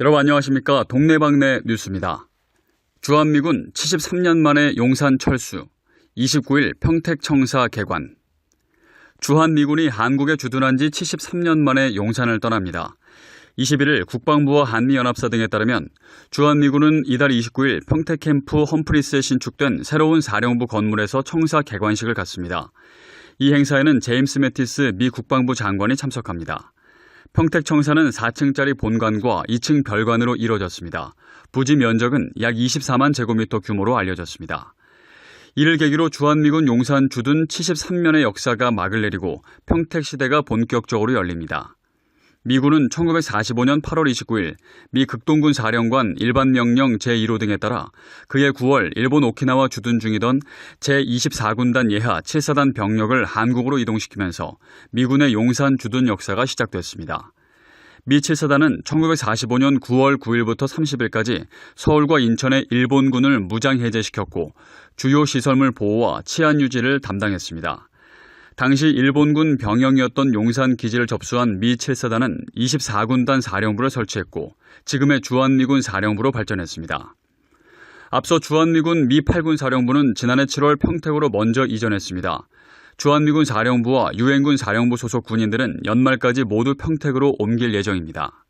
여러분 안녕하십니까. 동네방네 뉴스입니다. 주한미군 73년 만에 용산 철수, 29일 평택청사 개관. 주한미군이 한국에 주둔한 지 73년 만에 용산을 떠납니다. 21일 국방부와 한미연합사 등에 따르면 주한미군은 이달 29일 평택캠프 험프리스에 신축된 새로운 사령부 건물에서 청사 개관식을 갖습니다. 이 행사에는 제임스 매티스 미 국방부 장관이 참석합니다. 평택청사는 4층짜리 본관과 2층 별관으로 이루어졌습니다. 부지 면적은 약 24만 제곱미터 규모로 알려졌습니다. 이를 계기로 주한미군 용산 주둔 73년의 역사가 막을 내리고 평택시대가 본격적으로 열립니다. 미군은 1945년 8월 29일 미 극동군 사령관 일반명령 제1호 등에 따라 그해 9월 일본 오키나와 주둔 중이던 제24군단 예하 7사단 병력을 한국으로 이동시키면서 미군의 용산 주둔 역사가 시작됐습니다. 미 7사단은 1945년 9월 9일부터 30일까지 서울과 인천의 일본군을 무장해제시켰고 주요 시설물 보호와 치안 유지를 담당했습니다. 당시 일본군 병영이었던 용산 기지를 접수한 미 7사단은 24군단 사령부를 설치했고 지금의 주한미군 사령부로 발전했습니다. 앞서 주한미군 미 8군 사령부는 지난해 7월 평택으로 먼저 이전했습니다. 주한미군 사령부와 유엔군 사령부 소속 군인들은 연말까지 모두 평택으로 옮길 예정입니다.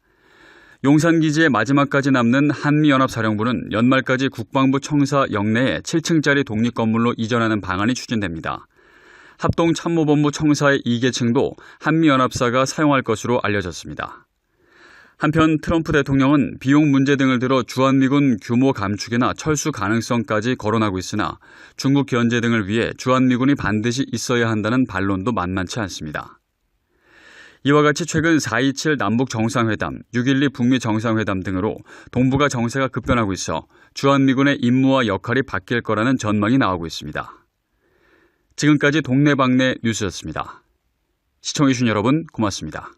용산기지의 마지막까지 남는 한미연합사령부는 연말까지 국방부 청사 영내에 7층짜리 독립 건물로 이전하는 방안이 추진됩니다. 합동참모본부 청사의 2계층도 한미연합사가 사용할 것으로 알려졌습니다. 한편 트럼프 대통령은 비용 문제 등을 들어 주한미군 규모 감축이나 철수 가능성까지 거론하고 있으나 중국 견제 등을 위해 주한미군이 반드시 있어야 한다는 반론도 만만치 않습니다. 이와 같이 최근 4.27 남북 정상회담, 6.12 북미 정상회담 등으로 동북아 정세가 급변하고 있어 주한미군의 임무와 역할이 바뀔 거라는 전망이 나오고 있습니다. 지금까지 동네방네 뉴스였습니다. 시청해주신 여러분 고맙습니다.